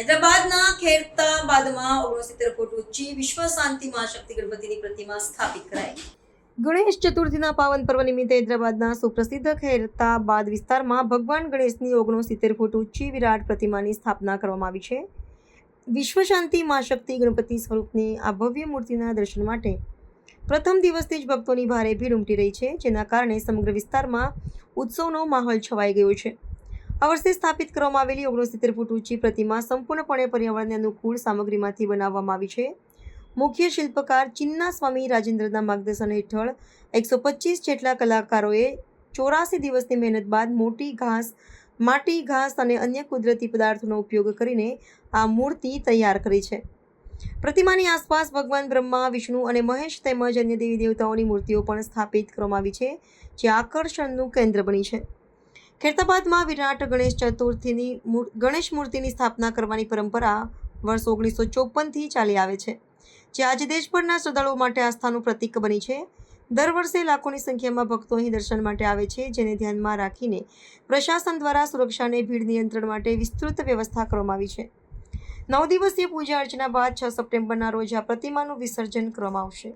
ખૈરતાબાદમાં ઓગણસિત્તેર ફૂટ ઊંચી વિશ્વ શાંતિ મહાશક્તિ ગણપતિની પ્રતિમા સ્થાપિત કરાઈ. ગણેશ ચતુર્થીના પાવન પર્વ નિમિત્તે હૈદરાબાદના સુપ્રસિદ્ધ ખૈરતાબાદ વિસ્તારમાં ભગવાન ગણેશની ઓગણસિત્તેર ફૂટ ઊંચી વિરાટ પ્રતિમાની સ્થાપના કરવામાં આવી છે. વિશ્વ શાંતિ મહાશક્તિ ગણપતિ સ્વરૂપની આ ભવ્ય મૂર્તિના દર્શન માટે પ્રથમ દિવસથી જ ભક્તોની ભારે ભીડ ઉમટી રહી છે, જેના કારણે સમગ્ર વિસ્તારમાં ઉત્સવનો માહોલ છવાઈ ગયો છે. આ વર્ષે સ્થાપિત કરવામાં આવેલી ઓગણસિત્તેર ફૂટ ઊંચી પ્રતિમા સંપૂર્ણપણે પર્યાવરણને અનુકૂળ સામગ્રીમાંથી બનાવવામાં આવી છે. મુખ્ય શિલ્પકાર ચિન્ના સ્વામી રાજેન્દ્રના માર્ગદર્શન હેઠળ એકસો પચીસ જેટલા કલાકારોએ ચોરાસી દિવસની મહેનત બાદ મોટી ઘાસ, માટી ઘાસ અને અન્ય કુદરતી પદાર્થોનો ઉપયોગ કરીને આ મૂર્તિ તૈયાર કરી છે. પ્રતિમાની આસપાસ ભગવાન બ્રહ્મા, વિષ્ણુ અને મહેશ તેમજ અન્ય દેવી દેવતાઓની મૂર્તિઓ પણ સ્થાપિત કરવામાં આવી છે, જે આકર્ષણનું કેન્દ્ર બની છે. ખૈરતાબાદમાં વિરાટ ગણેશ ચતુર્થીની ગણેશ મૂર્તિની સ્થાપના કરવાની પરંપરા વર્ષ ઓગણીસો ચોપનથી ચાલી આવે છે. જે આજે દેશભરના શ્રદ્ધાળુઓ માટે આસ્થાનું પ્રતીક બની છે. દર વર્ષે લાખોની સંખ્યામાં ભક્તો અહીં દર્શન માટે આવે છે, જેને ધ્યાનમાં રાખીને પ્રશાસન દ્વારા સુરક્ષાને ભીડ નિયંત્રણ માટે વિસ્તૃત વ્યવસ્થા કરવામાં આવી છે. નવ દિવસીય પૂજા અર્ચના બાદ છ સપ્ટેમ્બરના રોજ આ પ્રતિમાનું વિસર્જન કરવામાં આવશે.